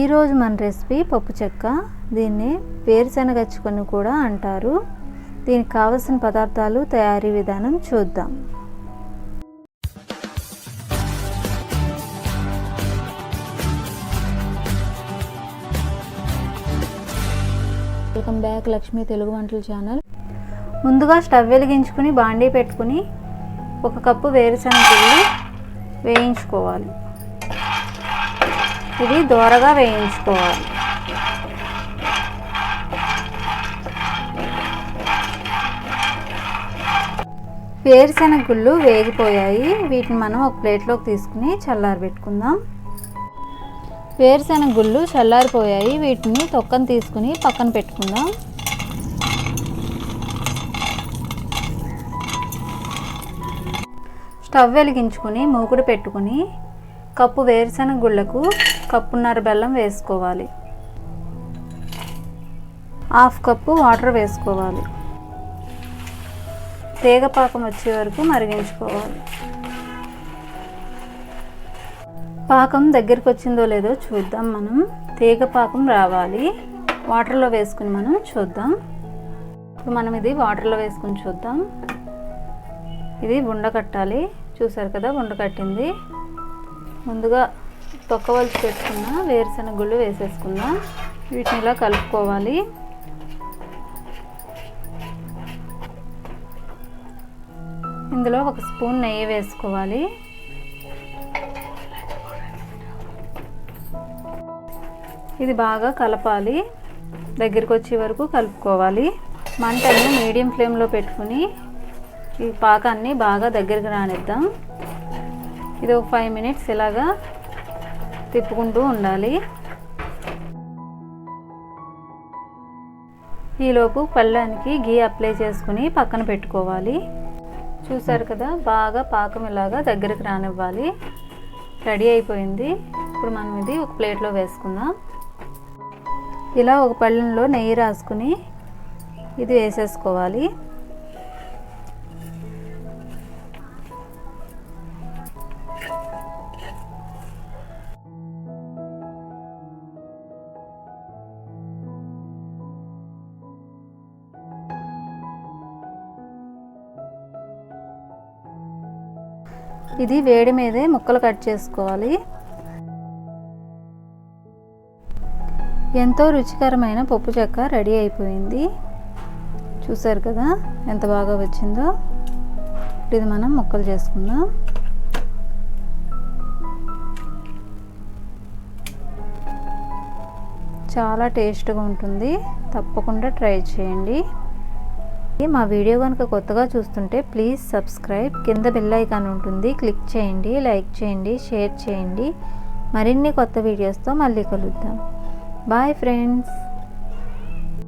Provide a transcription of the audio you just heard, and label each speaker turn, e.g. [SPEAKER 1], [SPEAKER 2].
[SPEAKER 1] ఈరోజు మన రెసిపీ పప్పు చెక్క. దీన్ని వేరుశనగచ్చుకొని కూడా అంటారు. దీనికి కావలసిన పదార్థాలు తయారీ విధానం చూద్దాం. వెల్కమ్ బ్యాక్ లక్ష్మీ తెలుగు వంటల ఛానల్. ముందుగా స్టవ్ వెలిగించుకుని బాండీ పెట్టుకుని ఒక కప్పు వేరుశనగలు వేయించుకోవాలి. ఇది దోరగా వేయించుకోవాలి. వేరుశెనగ గుళ్ళు వేగిపోయాయి. వీటిని మనం ఒక ప్లేట్లోకి తీసుకుని చల్లారబెట్టుకుందాం వేరుశెనగ గుళ్ళు చల్లారిపోయాయి. వీటిని తొక్కను తీసుకుని పక్కన పెట్టుకుందాం. స్టవ్ వెలిగించుకుని మూకుడు పెట్టుకుని కప్పు వేరుశెనగ గుళ్ళకు కప్పున్నర బెల్లం వేసుకోవాలి. హాఫ్ కప్పు వాటర్ వేసుకోవాలి. తీగ పాకం వచ్చే వరకు మరిగించుకోవాలి. పాకం దగ్గరికి వచ్చిందో లేదో చూద్దాం మనం. తీగ పాకం రావాలి. వాటర్లో వేసుకుని మనం చూద్దాం. ఇప్పుడు మనం ఇది వాటర్లో వేసుకుని చూద్దాం. ఇది ఉండ కట్టాలి. చూసారు కదా ఉండ కట్టింది. ముందుగా తొక్కవలసి పెట్టుకున్న వేరుశనగ గుళ్ళు వేసేసుకుందాం వీటిని ఇలా కలుపుకోవాలి. ఇందులో ఒక స్పూన్ నెయ్యి వేసుకోవాలి. ఇది బాగా కలపాలి. దగ్గరికి వచ్చే వరకు కలుపుకోవాలి. మంటని మీడియం ఫ్లేమ్లో పెట్టుకుని ఈ పాకాన్ని బాగా దగ్గరికి రానిద్దాం. ఇది ఒక ఫైవ్ మినిట్స్ ఇలాగా తిప్పుకుంటూ ఉండాలి. ఈలోపు పళ్ళానికి గీ అప్లై చేసుకుని పక్కన పెట్టుకోవాలి. చూసారు కదా బాగా పాకం ఇలాగా దగ్గరికి రానివ్వాలి. రెడీ అయిపోయింది. ఇప్పుడు మనం ఇది ఒక ప్లేట్లో వేసుకుందాం. ఇలా ఒక పళ్ళెంలో నెయ్యి రాసుకుని ఇది వేసేసుకోవాలి. ఇది వేడి మీదే ముక్కలు కట్ చేసుకోవాలి. ఎంతో రుచికరమైన పప్పు చెక్క రెడీ అయిపోయింది. చూసారు కదా ఎంత బాగా వచ్చిందో? ఇది మనం ముక్కలు చేసుకుందాం. చాలా టేస్ట్గా ఉంటుంది. తప్పకుండా ట్రై చేయండి. మా వీడియో కనుక కొత్తగా చూస్తుంటే ప్లీజ్ సబ్స్క్రైబ్. కింద బెల్ ఐకాన్ ఉంటుంది. క్లిక్ చేయండి లైక్ చేయండి షేర్ చేయండి. మరిన్ని కొత్త వీడియోస్తో మళ్ళీ కలుద్దాం. Bye friends